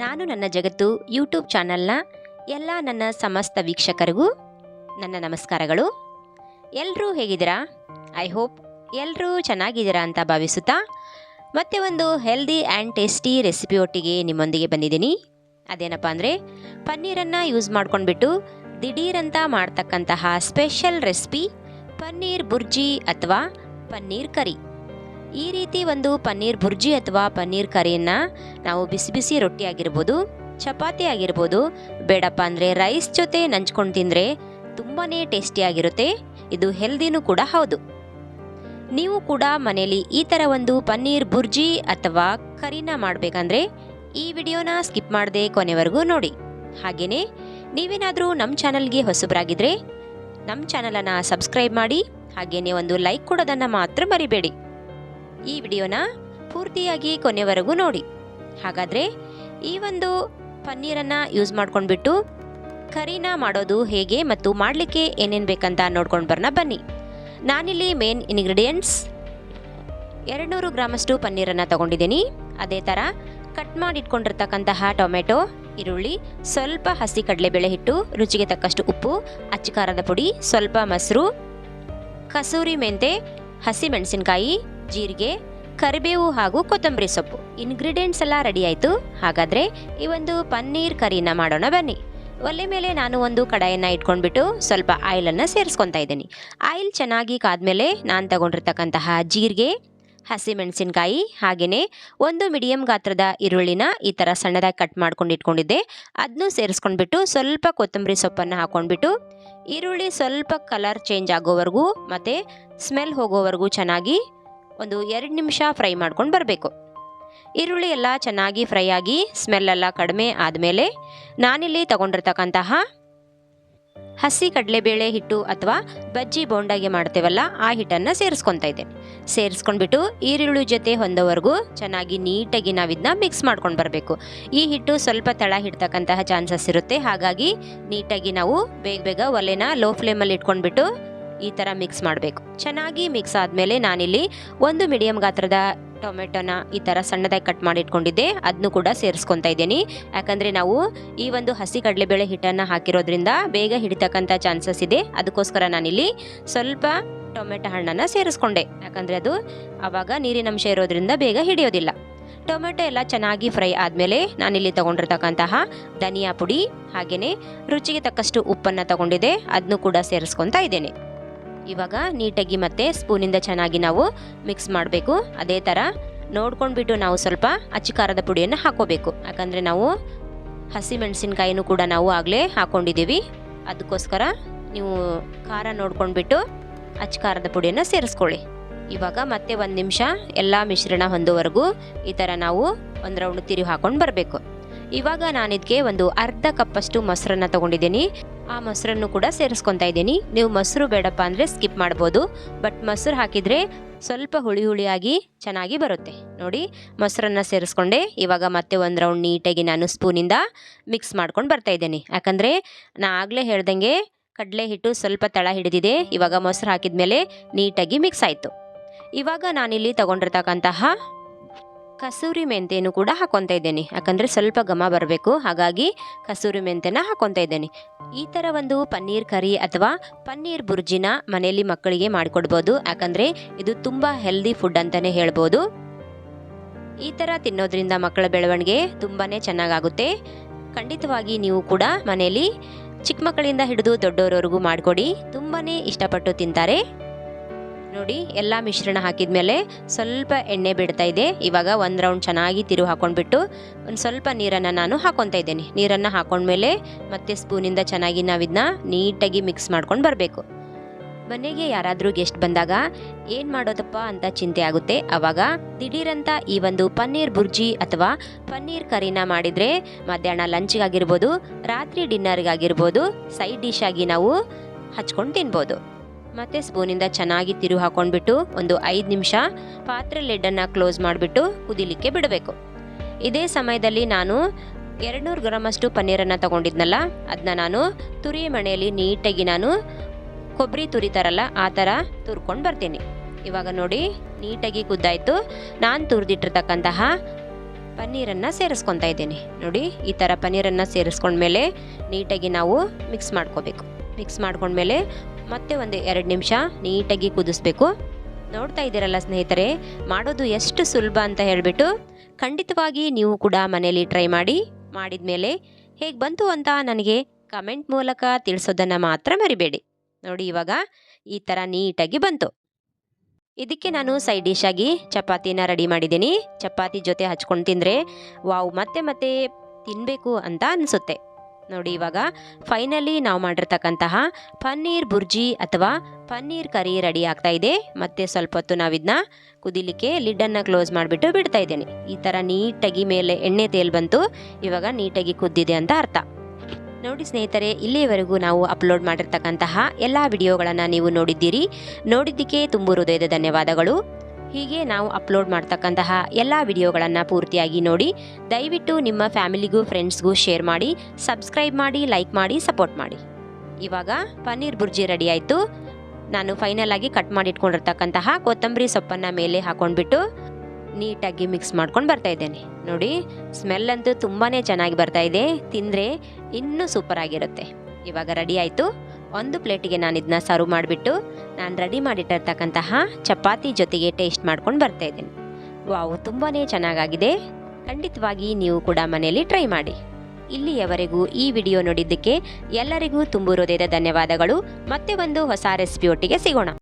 ನಾನು ನನ್ನ ಜಗತ್ತು ಯೂಟ್ಯೂಬ್ ಚಾನಲ್ನ ಎಲ್ಲ ನನ್ನ ಸಮಸ್ತ ವೀಕ್ಷಕರಿಗೂ ನನ್ನ ನಮಸ್ಕಾರಗಳು. ಎಲ್ಲರೂ ಹೇಗಿದ್ದೀರಾ? ಐ ಹೋಪ್ ಎಲ್ಲರೂ ಚೆನ್ನಾಗಿದ್ದೀರಾ ಅಂತ ಭಾವಿಸುತ್ತಾ, ಮತ್ತೆ ಒಂದು ಹೆಲ್ದಿ ಆ್ಯಂಡ್ ಟೇಸ್ಟಿ ರೆಸಿಪಿ ಒಟ್ಟಿಗೆ ನಿಮ್ಮೊಂದಿಗೆ ಬಂದಿದ್ದೀನಿ. ಅದೇನಪ್ಪ ಅಂದರೆ, ಪನ್ನೀರನ್ನು ಯೂಸ್ ಮಾಡ್ಕೊಂಡ್ಬಿಟ್ಟು ದಿಢೀರಂತ ಮಾಡ್ತಕ್ಕಂತಹ ಸ್ಪೆಷಲ್ ರೆಸಿಪಿ ಪನ್ನೀರ್ ಬುರ್ಜಿ ಅಥವಾ ಪನ್ನೀರ್ ಕರಿ. ಈ ರೀತಿ ಒಂದು ಪನ್ನೀರ್ ಬುರ್ಜಿ ಅಥವಾ ಪನ್ನೀರ್ ಕರಿಯನ್ನು ನಾವು ಬಿಸಿ ಬಿಸಿ ರೊಟ್ಟಿ ಆಗಿರ್ಬೋದು, ಚಪಾತಿ ಆಗಿರ್ಬೋದು, ಬೇಡಪ್ಪ ಅಂದರೆ ರೈಸ್ ಜೊತೆ ನಂಚ್ಕೊಂಡು ತಿಂದರೆ ತುಂಬಾ ಟೇಸ್ಟಿಯಾಗಿರುತ್ತೆ ಇದು ಹೆಲ್ದಿನೂ ಕೂಡ ಹೌದು. ನೀವು ಕೂಡ ಮನೆಯಲ್ಲಿ ಈ ಥರ ಒಂದು ಪನ್ನೀರ್ ಬುರ್ಜಿ ಅಥವಾ ಕರಿನ ಮಾಡಬೇಕಂದ್ರೆ ಈ ವಿಡಿಯೋನ ಸ್ಕಿಪ್ ಮಾಡದೆ ಕೊನೆವರೆಗೂ ನೋಡಿ. ಹಾಗೆಯೇ ನೀವೇನಾದರೂ ನಮ್ಮ ಚಾನಲ್ಗೆ ಹೊಸಬರಾಗಿದ್ದರೆ ನಮ್ಮ ಚಾನಲನ್ನು ಸಬ್ಸ್ಕ್ರೈಬ್ ಮಾಡಿ ಹಾಗೆಯೇ ಒಂದು ಲೈಕ್ ಕೊಡೋದನ್ನು ಮಾತ್ರ ಮರಿಬೇಡಿ. ಈ ವಿಡಿಯೋನ ಪೂರ್ತಿಯಾಗಿ ಕೊನೆವರೆಗೂ ನೋಡಿ. ಹಾಗಾದರೆ ಈ ಒಂದು ಪನ್ನೀರನ್ನು ಯೂಸ್ ಮಾಡ್ಕೊಂಡ್ಬಿಟ್ಟು ಕರಿನ ಮಾಡೋದು ಹೇಗೆ ಮತ್ತು ಮಾಡಲಿಕ್ಕೆ ಏನೇನು ಬೇಕಂತ ನೋಡ್ಕೊಂಡು ಬರೋಣ ಬನ್ನಿ. ನಾನಿಲ್ಲಿ ಮೇನ್ ಇಂಗ್ರೀಡಿಯೆಂಟ್ಸ್ ಎರಡುನೂರು ಗ್ರಾಮಷ್ಟು ಪನ್ನೀರನ್ನು ತಗೊಂಡಿದ್ದೀನಿ. ಅದೇ ಥರ ಕಟ್ ಮಾಡಿ ಇಟ್ಕೊಂಡಿರ್ತಕ್ಕಂತಹ ಟೊಮೆಟೊ, ಈರುಳ್ಳಿ, ಸ್ವಲ್ಪ ಹಸಿ ಕಡಲೆಬೇಳೆ ಹಿಟ್ಟು, ರುಚಿಗೆ ತಕ್ಕಷ್ಟು ಉಪ್ಪು, ಅಚ್ಚಕಾರದ ಪುಡಿ, ಸ್ವಲ್ಪ ಮೊಸರು, ಕಸೂರಿ ಮೆಂತೆ, ಹಸಿ ಮೆಣಸಿನಕಾಯಿ ಜೀರಿಗೆ, ಕರಿಬೇವು ಹಾಗೂ ಕೊತ್ತಂಬರಿ ಸೊಪ್ಪು. ಇನ್ಗ್ರೀಡಿಯೆಂಟ್ಸ್ ಎಲ್ಲ ರೆಡಿ ಆಯಿತು. ಹಾಗಾದರೆ ಈ ಒಂದು ಪನ್ನೀರ್ ಕರಿನ ಮಾಡೋಣ ಬನ್ನಿ. ಒಲೆ ಮೇಲೆ ನಾನು ಒಂದು ಕಡಾಯನ್ನು ಇಟ್ಕೊಂಡ್ಬಿಟ್ಟು ಸ್ವಲ್ಪ ಆಯಿಲನ್ನು ಸೇರಿಸ್ಕೊತಾ ಇದ್ದೀನಿ. ಆಯಿಲ್ ಚೆನ್ನಾಗಿ ಕಾದ್ಮೇಲೆ ನಾನು ತಗೊಂಡಿರ್ತಕ್ಕಂತಹ ಜೀರಿಗೆ, ಹಸಿಮೆಣಸಿನಕಾಯಿ ಹಾಗೆಯೇ ಒಂದು ಮೀಡಿಯಂ ಗಾತ್ರದ ಈರುಳ್ಳಿನ ಈ ಥರ ಸಣ್ಣದಾಗಿ ಕಟ್ ಮಾಡ್ಕೊಂಡು ಇಟ್ಕೊಂಡಿದ್ದೆ. ಅದನ್ನು ಸೇರಿಸ್ಕೊಂಡ್ಬಿಟ್ಟು ಸ್ವಲ್ಪ ಕೊತ್ತಂಬರಿ ಸೊಪ್ಪನ್ನು ಹಾಕ್ಕೊಂಡ್ಬಿಟ್ಟು ಈರುಳ್ಳಿ ಸ್ವಲ್ಪ ಕಲರ್ ಚೇಂಜ್ ಆಗೋವರೆಗೂ ಮತ್ತು ಸ್ಮೆಲ್ ಹೋಗೋವರೆಗೂ ಚೆನ್ನಾಗಿ ಒಂದು ಎರಡು ನಿಮಿಷ ಫ್ರೈ ಮಾಡ್ಕೊಂಡು ಬರಬೇಕು. ಈರುಳ್ಳಿ ಎಲ್ಲ ಚೆನ್ನಾಗಿ ಫ್ರೈ ಆಗಿ ಸ್ಮೆಲ್ಲೆಲ್ಲ ಕಡಿಮೆ ಆದಮೇಲೆ ನಾನಿಲ್ಲಿ ತಗೊಂಡಿರ್ತಕ್ಕಂತಹ ಹಸಿ ಕಡಲೆಬೇಳೆ ಹಿಟ್ಟು ಅಥವಾ ಬಜ್ಜಿ ಬೋಂಡಾಗೆ ಮಾಡ್ತೇವಲ್ಲ, ಆ ಹಿಟ್ಟನ್ನು ಸೇರಿಸ್ಕೊತಾ ಇದ್ದೇನೆ ಸೇರಿಸ್ಕೊಂಡ್ಬಿಟ್ಟು ಈರುಳ್ಳಿ ಜೊತೆ ಹೊಂದೋವರೆಗೂ ಚೆನ್ನಾಗಿ ನೀಟಾಗಿ ನಾವಿದನ್ನ ಮಿಕ್ಸ್ ಮಾಡ್ಕೊಂಡು ಬರಬೇಕು. ಈ ಹಿಟ್ಟು ಸ್ವಲ್ಪ ತಳ ಹಿಡ್ತಕ್ಕಂತಹ ಚಾನ್ಸಸ್ ಇರುತ್ತೆ. ಹಾಗಾಗಿ ನೀಟಾಗಿ ನಾವು ಬೇಗ ಬೇಗ ಒಲೆನ ಲೋ ಫ್ಲೇಮಲ್ಲಿ ಇಟ್ಕೊಂಡ್ಬಿಟ್ಟು ಈ ಥರ ಮಿಕ್ಸ್ ಮಾಡಬೇಕು. ಚೆನ್ನಾಗಿ ಮಿಕ್ಸ್ ಆದಮೇಲೆ ನಾನಿಲ್ಲಿ ಒಂದು ಮೀಡಿಯಮ್ ಗಾತ್ರದ ಟೊಮೆಟೊನ ಈ ಥರ ಸಣ್ಣದಾಗಿ ಕಟ್ ಮಾಡಿ ಇಟ್ಕೊಂಡಿದ್ದೆ ಅದನ್ನು ಕೂಡ ಸೇರಿಸ್ಕೊತಾ ಇದ್ದೀನಿ. ಯಾಕಂದರೆ ನಾವು ಈ ಒಂದು ಹಸಿ ಕಡಲೆಬೇಳೆ ಹಿಟ್ಟನ್ನು ಹಾಕಿರೋದ್ರಿಂದ ಬೇಗ ಹಿಡಿತಕ್ಕಂಥ ಚಾನ್ಸಸ್ ಇದೆ. ಅದಕ್ಕೋಸ್ಕರ ನಾನಿಲ್ಲಿ ಸ್ವಲ್ಪ ಟೊಮೆಟೊ ಹಣ್ಣನ್ನು ಸೇರಿಸ್ಕೊಂಡೆ. ಯಾಕಂದರೆ ಅದು ಆವಾಗ ನೀರಿನಂಶ ಇರೋದ್ರಿಂದ ಬೇಗ ಹಿಡಿಯೋದಿಲ್ಲ. ಟೊಮೆಟೊ ಎಲ್ಲ ಚೆನ್ನಾಗಿ ಫ್ರೈ ಆದಮೇಲೆ ನಾನಿಲ್ಲಿ ತೊಗೊಂಡಿರ್ತಕ್ಕಂತಹ ಧನಿಯಾ ಪುಡಿ ಹಾಗೆಯೇ ರುಚಿಗೆ ತಕ್ಕಷ್ಟು ಉಪ್ಪನ್ನು ತಗೊಂಡಿದೆ ಅದನ್ನು ಕೂಡ ಸೇರಿಸ್ಕೊತಾ ಇದ್ದೇನೆ. ಇವಾಗ ನೀಟಾಗಿ ಮತ್ತೆ ಸ್ಪೂನಿಂದ ಚೆನ್ನಾಗಿ ನಾವು ಮಿಕ್ಸ್ ಮಾಡಬೇಕು. ಅದೇ ಥರ ನೋಡ್ಕೊಂಡ್ಬಿಟ್ಟು ನಾವು ಸ್ವಲ್ಪ ಅಚ್ಚಿಕಾರದ ಪುಡಿಯನ್ನು ಹಾಕೋಬೇಕು. ಯಾಕಂದರೆ ನಾವು ಹಸಿ ಮೆಣಸಿನ್ಕಾಯಿನೂ ಕೂಡ ನಾವು ಆಗಲೇ ಹಾಕ್ಕೊಂಡಿದ್ದೀವಿ ಅದಕ್ಕೋಸ್ಕರ ನೀವು ಖಾರ ನೋಡ್ಕೊಂಡ್ಬಿಟ್ಟು ಖಾರದ ಪುಡಿಯನ್ನು ಸೇರಿಸ್ಕೊಳ್ಳಿ. ಇವಾಗ ಮತ್ತೆ ಒಂದು ನಿಮಿಷ ಎಲ್ಲ ಮಿಶ್ರಣ ಹೊಂದುವರೆಗೂ ಈ ಥರ ನಾವು ಒಂದು ರೌಂಡ್ ತಿರುವಿ ಹಾಕೊಂಡು ಬರಬೇಕು. ಇವಾಗ ನಾನಿದಕ್ಕೆ ಒಂದು ಅರ್ಧ ಕಪ್ಪಷ್ಟು ಮೊಸರನ್ನು ತೊಗೊಂಡಿದ್ದೀನಿ. ಆ ಮೊಸರನ್ನು ಕೂಡ ಸೇರಿಸ್ಕೊತಾ ಇದ್ದೀನಿ. ನೀವು ಮೊಸರು ಬೇಡಪ್ಪ ಅಂದರೆ ಸ್ಕಿಪ್ ಮಾಡ್ಬೋದು. ಬಟ್ ಮೊಸರು ಹಾಕಿದರೆ ಸ್ವಲ್ಪ ಹುಳಿ ಹುಳಿಯಾಗಿ ಚೆನ್ನಾಗಿ ಬರುತ್ತೆ. ನೋಡಿ, ಮೊಸರನ್ನು ಸೇರಿಸ್ಕೊಂಡೆ. ಇವಾಗ ಮತ್ತೆ ಒಂದು ರೌಂಡ್ ನೀಟಾಗಿ ನಾನು ಸ್ಪೂನಿಂದ ಮಿಕ್ಸ್ ಮಾಡ್ಕೊಂಡು ಬರ್ತಾ ಇದ್ದೀನಿ. ಯಾಕಂದರೆ ನಾ ಆಗಲೇ ಹೇಳ್ದಂಗೆ ಕಡಲೆ ಹಿಟ್ಟು ಸ್ವಲ್ಪ ತಳ ಹಿಡಿದಿದೆ. ಇವಾಗ ಮೊಸರು ಹಾಕಿದ ಮೇಲೆ ನೀಟಾಗಿ ಮಿಕ್ಸ್ ಆಯಿತು. ಇವಾಗ ನಾನಿಲ್ಲಿ ತಗೊಂಡಿರ್ತಕ್ಕಂತಹ ಕಸೂರಿ ಮೆಂತೆಯನ್ನು ಕೂಡ ಹಾಕೊತಾ ಇದ್ದೇನೆ. ಯಾಕಂದರೆ ಸ್ವಲ್ಪ ಘಮ ಬರಬೇಕು. ಹಾಗಾಗಿ ಕಸೂರಿ ಮೆಂತೆನ ಹಾಕೊತಾ ಇದ್ದೇನೆ. ಈ ಥರ ಒಂದು ಪನ್ನೀರ್ ಕರಿ ಅಥವಾ ಪನ್ನೀರ್ ಬುರ್ಜಿನ ಮನೆಯಲ್ಲಿ ಮಕ್ಕಳಿಗೆ ಮಾಡಿಕೊಡ್ಬೋದು. ಯಾಕಂದರೆ ಇದು ತುಂಬ ಹೆಲ್ದಿ ಫುಡ್ ಅಂತಲೇ ಹೇಳ್ಬೋದು. ಈ ಥರ ತಿನ್ನೋದ್ರಿಂದ ಮಕ್ಕಳ ಬೆಳವಣಿಗೆ ತುಂಬಾ ಚೆನ್ನಾಗಾಗುತ್ತೆ. ಖಂಡಿತವಾಗಿ ನೀವು ಕೂಡ ಮನೆಯಲ್ಲಿ ಚಿಕ್ಕ ಮಕ್ಕಳಿಂದ ಹಿಡಿದು ದೊಡ್ಡವರವರೆಗೂ ಮಾಡಿಕೊಡಿ. ತುಂಬಾ ಇಷ್ಟಪಟ್ಟು ತಿಂತಾರೆ. ನೋಡಿ, ಎಲ್ಲ ಮಿಶ್ರಣ ಹಾಕಿದ ಮೇಲೆ ಸ್ವಲ್ಪ ಎಣ್ಣೆ ಬಿಡ್ತಾ ಇದೆ. ಇವಾಗ ಒಂದು ರೌಂಡ್ ಚೆನ್ನಾಗಿ ತಿರು ಹಾಕೊಂಡ್ಬಿಟ್ಟು ಒಂದು ಸ್ವಲ್ಪ ನೀರನ್ನು ನಾನು ಹಾಕೊತಾ ಇದ್ದೇನೆ. ನೀರನ್ನು ಹಾಕೊಂಡ್ಮೇಲೆ ಮತ್ತೆ ಸ್ಪೂನಿಂದ ಚೆನ್ನಾಗಿ ನಾವಿದನ್ನ ನೀಟಾಗಿ ಮಿಕ್ಸ್ ಮಾಡ್ಕೊಂಡು ಬರಬೇಕು. ಮನೆಗೆ ಯಾರಾದರೂ ಗೆಸ್ಟ್ ಬಂದಾಗ ಏನು ಮಾಡೋದಪ್ಪ ಅಂತ ಚಿಂತೆ ಆಗುತ್ತೆ. ಆವಾಗ ದಿಢೀರಂತ ಈ ಒಂದು ಪನ್ನೀರ್ ಬುರ್ಜಿ ಅಥವಾ ಪನ್ನೀರ್ ಕರಿನ ಮಾಡಿದರೆ ಮಧ್ಯಾಹ್ನ ಲಂಚ್ಗಾಗಿರ್ಬೋದು, ರಾತ್ರಿ ಡಿನ್ನರ್ಗಾಗಿರ್ಬೋದು ಸೈಡ್ ಡಿಶ್ ಆಗಿ ನಾವು ಹಚ್ಕೊಂಡು ತಿನ್ಬೋದು. ಮತ್ತು ಸ್ಪೂನಿಂದ ಚೆನ್ನಾಗಿ ತಿರು ಹಾಕೊಂಡ್ಬಿಟ್ಟು ಒಂದು ಐದು ನಿಮಿಷ ಪಾತ್ರೆ ಲೆಡ್ಡನ್ನು ಕ್ಲೋಸ್ ಮಾಡಿಬಿಟ್ಟು ಕುದಿಲಿಕ್ಕೆ ಬಿಡಬೇಕು. ಇದೇ ಸಮಯದಲ್ಲಿ ನಾನು ಎರಡುನೂರು ಗ್ರಾಮಷ್ಟು ಪನ್ನೀರನ್ನು ತಗೊಂಡಿದ್ನಲ್ಲ ಅದನ್ನ ನಾನು ತುರಿ ಮಣೆಯಲ್ಲಿ ನೀಟಾಗಿ ನಾನು ಕೊಬ್ಬರಿ ತುರಿತಾರಲ್ಲ ಆ ಥರ ತುರ್ಕೊಂಡು ಬರ್ತೀನಿ. ಇವಾಗ ನೋಡಿ, ನೀಟಾಗಿ ಕುದ್ದಾಯಿತು. ನಾನು ತುರಿದಿಟ್ಟಿರ್ತಕ್ಕಂತಹ ಪನ್ನೀರನ್ನು ಸೇರಿಸ್ಕೊತಾ ಇದ್ದೀನಿ. ನೋಡಿ, ಈ ಥರ ಪನ್ನೀರನ್ನು ಸೇರಿಸ್ಕೊಂಡ್ಮೇಲೆ ನೀಟಾಗಿ ನಾವು ಮಿಕ್ಸ್ ಮಾಡ್ಕೋಬೇಕು. ಮಿಕ್ಸ್ ಮಾಡ್ಕೊಂಡ್ಮೇಲೆ ಮತ್ತೆ ಒಂದು ಎರಡು ನಿಮಿಷ ನೀಟಾಗಿ ಕುದಿಸ್ಬೇಕು. ನೋಡ್ತಾ ಇದ್ದೀರಲ್ಲ ಸ್ನೇಹಿತರೆ, ಮಾಡೋದು ಎಷ್ಟು ಸುಲಭ ಅಂತ ಹೇಳಿಬಿಟ್ಟು ಖಂಡಿತವಾಗಿ ನೀವು ಕೂಡ ಮನೇಲಿ ಟ್ರೈ ಮಾಡಿ ಮಾಡಿದ ಮೇಲೆ ಹೇಗೆ ಬಂತು ಅಂತ ನನಗೆ ಕಮೆಂಟ್ ಮೂಲಕ ತಿಳಿಸೋದನ್ನು ಮಾತ್ರ ಮರಿಬೇಡಿ. ನೋಡಿ ಇವಾಗ ಈ ಥರ ನೀಟಾಗಿ ಬಂತು. ಇದಕ್ಕೆ ನಾನು ಸೈಡ್ ಡಿಶ್ ಚಪಾತಿನ ರೆಡಿ ಮಾಡಿದ್ದೀನಿ. ಚಪಾತಿ ಜೊತೆ ಹಚ್ಕೊಂಡು ತಿಂದರೆ ವಾವ್, ಮತ್ತೆ ಮತ್ತೆ ತಿನ್ನಬೇಕು ಅಂತ ಅನಿಸುತ್ತೆ. ನೋಡಿ ಇವಾಗ ಫೈನಲಿ ನಾವು ಮಾಡಿರ್ತಕ್ಕಂತಹ ಪನ್ನೀರ್ ಬುರ್ಜಿ ಅಥವಾ ಪನ್ನೀರ್ ಕರಿ ರೆಡಿ ಆಗ್ತಾ ಇದೆ. ಮತ್ತೆ ಸ್ವಲ್ಪ ಹೊತ್ತು ನಾವಿದನ್ನ ಕುದಿಲಿಕ್ಕೆ ಲಿಡ್ಡನ್ನು ಕ್ಲೋಸ್ ಮಾಡಿಬಿಟ್ಟು ಬಿಡ್ತಾ ಇದ್ದೇನೆ. ಈ ಥರ ನೀಟಾಗಿ ಮೇಲೆ ಎಣ್ಣೆ ತೇಲ್ ಬಂತು. ಇವಾಗ ನೀಟಾಗಿ ಕುದ್ದಿದೆ ಅಂತ ಅರ್ಥ. ನೋಡಿ ಸ್ನೇಹಿತರೆ ಇಲ್ಲಿಯವರೆಗೂ ನಾವು ಅಪ್ಲೋಡ್ ಮಾಡಿರ್ತಕ್ಕಂತಹ ಎಲ್ಲ ವಿಡಿಯೋಗಳನ್ನು ನೀವು ನೋಡಿದ್ದೀರಿ. ನೋಡಿದ್ದಕ್ಕೆ ತುಂಬು ಹೃದಯದ ಧನ್ಯವಾದಗಳು. ಹೀಗೆ ನಾವು ಅಪ್ಲೋಡ್ ಮಾಡ್ತಕ್ಕಂತಹ ಎಲ್ಲ ವಿಡಿಯೋಗಳನ್ನು ಪೂರ್ತಿಯಾಗಿ ನೋಡಿ, ದಯವಿಟ್ಟು ನಿಮ್ಮ ಫ್ಯಾಮಿಲಿಗೂ ಫ್ರೆಂಡ್ಸ್ಗೂ ಶೇರ್ ಮಾಡಿ ಸಬ್ಸ್ಕ್ರೈಬ್ ಮಾಡಿ ಲೈಕ್ ಮಾಡಿ ಸಪೋರ್ಟ್ ಮಾಡಿ. ಇವಾಗ ಪನ್ನೀರ್ ಬುರ್ಜಿ ರೆಡಿ ಆಯಿತು. ನಾನು ಫೈನಲ್ ಆಗಿ ಕಟ್ ಮಾಡಿ ಇಟ್ಕೊಂಡಿರ್ತಕ್ಕಂತಹ ಕೊತ್ತಂಬರಿ ಸೊಪ್ಪನ್ನು ಮೇಲೆ ಹಾಕೊಂಡ್ಬಿಟ್ಟು ನೀಟಾಗಿ ಮಿಕ್ಸ್ ಮಾಡ್ಕೊಂಡು ಬರ್ತಾ ಇದ್ದೇನೆ. ನೋಡಿ ಸ್ಮೆಲ್ ಅಂತೂ ತುಂಬಾ ಚೆನ್ನಾಗಿ ಬರ್ತಾ ಇದೆ. ತಿಂದರೆ ಇನ್ನೂ ಸೂಪರ್ ಆಗಿರುತ್ತೆ. ಇವಾಗ ರೆಡಿ ಆಯಿತು. ಒಂದು ಪ್ಲೇಟಿಗೆ ನಾನು ಇದನ್ನ ಸರ್ವ್ ಮಾಡಿಬಿಟ್ಟು ನಾನು ರೆಡಿ ಮಾಡಿಟ್ಟಿರ್ತಕ್ಕಂತಹ ಚಪಾತಿ ಜೊತೆಗೆ ಟೇಸ್ಟ್ ಮಾಡ್ಕೊಂಡು ಬರ್ತಾ ಇದ್ದೀನಿ. ವಾವ್ ತುಂಬಾ ಚೆನ್ನಾಗಾಗಿದೆ. ಖಂಡಿತವಾಗಿ ನೀವು ಕೂಡ ಮನೆಯಲ್ಲಿ ಟ್ರೈ ಮಾಡಿ. ಇಲ್ಲಿಯವರೆಗೂ ಈ ವಿಡಿಯೋ ನೋಡಿದ್ದಕ್ಕೆ ಎಲ್ಲರಿಗೂ ತುಂಬು ಹೃದಯದ ಧನ್ಯವಾದಗಳು. ಮತ್ತೆ ಒಂದು ಹೊಸ ರೆಸಿಪಿ ಒಟ್ಟಿಗೆ ಸಿಗೋಣ.